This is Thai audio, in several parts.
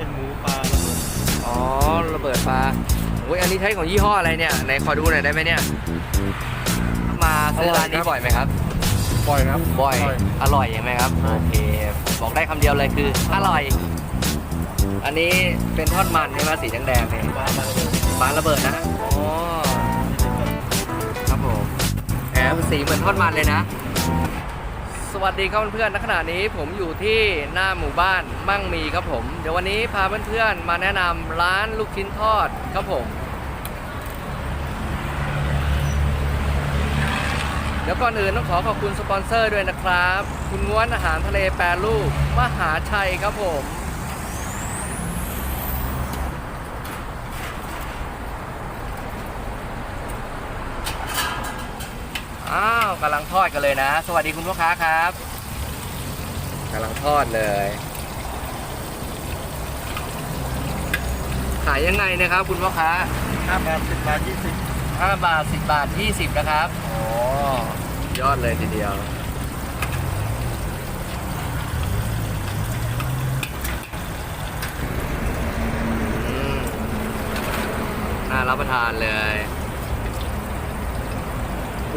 เป็นหมูปลาระเบิดอ๋อระเบิดปลาโอ้ยอันนี้ใช้ของยี่ห้ออะไรเนี่ยไหนขอดูหน่อยได้ไหมเนี่ย มาซื้อร้านนี้บ่อยไหมครับ ปล่อยครับบ่อยอร่อยใช่ไหมครับโอเคบอกได้คำเดียวเลยคืออร่อย อันนี้เป็นทอดมันใช่ไหมสีแดงๆเนี่ยปลาระเบิดปลาระเบิดนะอ๋อครับผมแอบสีเหมือนทอดมันเลยนะส วัสดีครับเพื่อนๆณขณะนี้ผมอยู่ที่หน้าหมู่บ้านมั่งมีครับผม เดี๋ยววันนี้พาเพื่อนๆมาแนะนำร้านลูกชิ้นทอดครับผม เดี๋ยวก่อนอื่นต้องขอขอบคุณสปอนเซอร์ด้วยนะครับ คุณง้วนอาหารทะเลแปรรูปมหาชัยครับผม อ้าวกำลังทอดกันเลยนะ สวัสดีคุณลูกค้าครับกำลังทอดเลย ขายยังไงนะครับคุณพ่อค้าห้าบาทสิบบาทยี่สิบ5บาท10บาท20นะครับโอ้ยอดเลยทีเดียวอืมน่ารับประทานเลย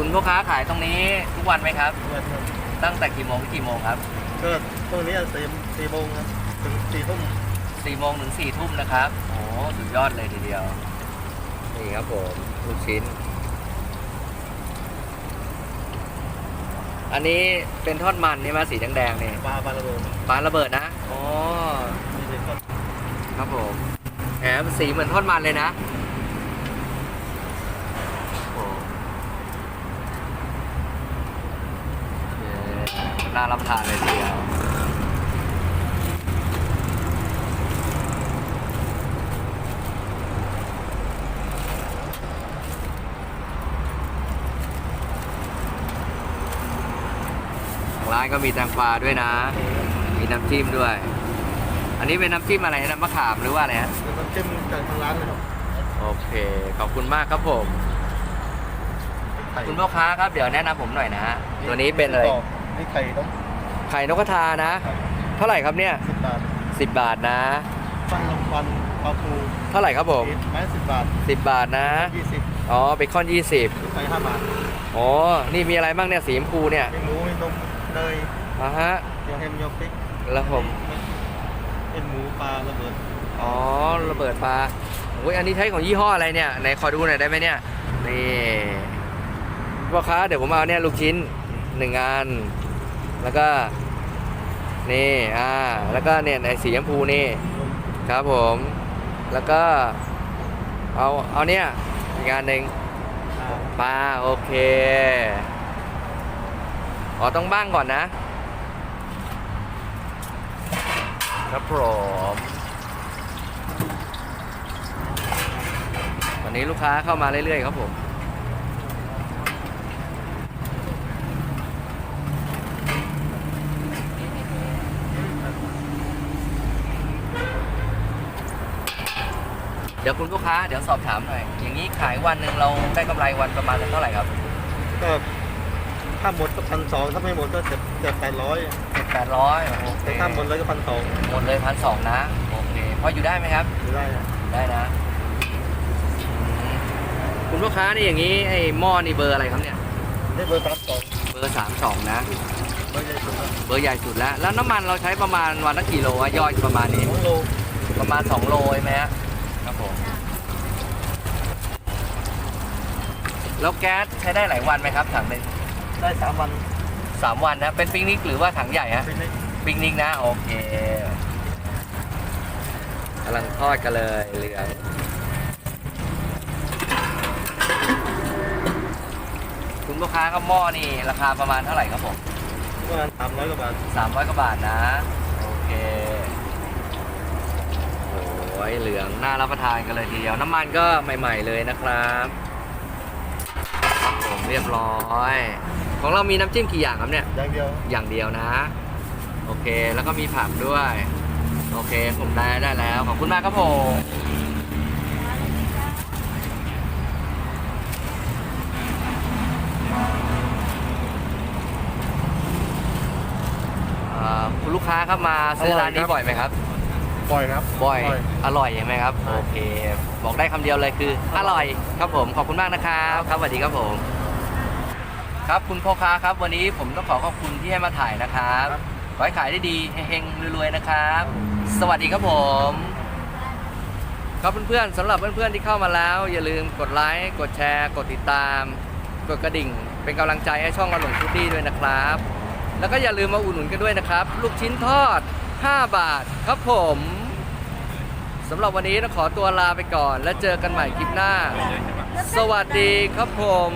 คุณพ่อค้าขายตรงนี้ทุกวันไหมครับเงินครับ ตั้งแต่กี่โมงถึงกี่โมงครับก็พวกนี้สี่สี่โมงครับถึงสี่ทุ่ม4โมงถึง4ทุ่มนะครับโอ้สุดยอดเลยทีเดียว นี่ครับผมลูกชิ้น อันนี้เป็นทอดมันนี่มาสีแดงๆนี่ปลาปลาระเบิดปลาระเบิดนะอ๋อยี่สิบครับครับผมแหมสีเหมือนทอดมันเลยนะโอ้โอเค น่ารับประทานเลยทีเดียวทางร้านก็มีแตงกวาด้วยนะ มีน้ำจิ้มด้วย อันนี้เป็นน้ำจิ้มอะไรนะมะขามหรือว่าอะไรฮะแล้วน้ำจิ้มจากทางร้านนะครับ โอเค ขอบคุณมากครับผมไข่คุณพ่อค้าครับ เดี๋ยวแนะนำผมหน่อยนะฮะ ตัวนี้เป็นอะไร นี่ไข่ต้องไข่นกกระทานะ เท่าไหร่ครับเนี่ยสิบบาท10บาทนะฟันลำฟันปลาทูเท่าไหร่ครับผมไม้สิบบาท10บาทนะยี่สิบอ๋อเบคอนไข่ห้าบาท20อ๋อนี่มีอะไรบ้างเนี่ยสีชมพูเนี่ยมีหมูมีนมเนยอะฮะโยเฮมโยพริกแล้วผมเป็นหมูปลาระเบิดอ๋อระเบิดปลาโอ้ยอันนี้ใช้ของยี่ห้ออะไรเนี่ยไหนขอดูหน่อยได้ไหมเนี่ยนี่พ่อค้าเดี๋ยวผมเอาเนี่ยลูกชิ้นหนึ่งอัน แล้วก็นี่อ่าแล้วก็เนี่ยในสีชมพูนี่ครับผม แล้วก็เอาเอาเนี่ยอีกอันหนึ่งปลาโอเคอ๋อต้องบ้างก่อนนะ ครับผมวันนี้ลูกค้าเข้ามาเรื่อยๆครับผม เดี๋ยวคุณลูกค้าเดี๋ยวสอบถามหน่อย อย่างนี้ขายวันหนึ่งเราได้กำไรวันประมาณเท่าไหร่ครับก็ถ้าหมดก็พันสองถ้าไม่หมดก็เจ็ดเจ็ดแปดร้อยเจ็ดแปดร้อยโอเคแต่ถ้าหมดเลยก็พันสองหมดเลยพันสองนะโอเคพออยู่ได้ไหมครับอยู่ได้นะได้นะอืมคุณลูกค้านี่อย่างนี้ไอ้หม้อนี่เบอร์อะไรครับเนี่ย ได้เบอร์สามสองเบอร์สามสองนะ เบอร์ใหญ่สุดครับเบอร์ใหญ่สุดแล้ว แล้วน้ำมันเราใช้ประมาณวันละกี่โลอะย่อยประมาณนี้ สองโลประมาณ 2 โลใช่ไหมฮะ ครับผมแล้วแก๊สใช้ได้หลายวันไหมครับถังหนึ่งได้สามวันสามวันนะเป็นปิกนิกหรือว่าถังใหญ่ฮะเป็นได้ปิกนิกนะโอเคกำลังทอดกันเลยเหลืองคุณลูกค้าก็หม้อนี่ราคาประมาณเท่าไหร่ครับผมประมาณสามร้อยกว่าบาทสามร้อยกว่าบาทนะ ยเหลืองน่ารับประทานกันเลยทีเดียวน้ำมันก็ใหม่ ๆเลยนะครับครับผมเรียบร้อย ของเรามีน้ำจิ้มกี่อย่างครับเนี่ย อย่างเดียว อย่างเดียวนะ โอเคแล้วก็มีผักด้วย โอเคผมได้ได้แล้วขอบคุณมากครับผมอ่าคุณลูกค้าครับมาซื้อร้านนี้บ่อยไหมครับ บ่อยครับบ่อย อร่อยใช่ไหมครับ โอเค บอกได้คำเดียวเลยคือ อร่อยครับผม ขอบคุณมากนะครับ ครับสวัสดีครับผม ครับคุณพ่อค้าครับ วันนี้ผมต้องขอขอบคุณที่ให้มาถ่ายนะครับครับ ขอให้ขายได้ดีเฮงๆรวยๆนะครับ สวัสดีครับผม ครับเพื่อนๆสำหรับเพื่อนๆที่เข้ามาแล้ว อย่าลืมกดไลค์กดแชร์ กดติดตาม กดกระดิ่ง เป็นกำลังใจให้ช่องกระหลงฟุตดี้ด้วยนะครับ แล้วก็อย่าลืมมาอุดหนุนกันด้วยนะครับ ลูกชิ้นทอด 5 บาทครับผมสำหรับวันนี้ต้องขอตัวลาไปก่อน และเจอกันใหม่คลิปหน้า สวัสดีครับผม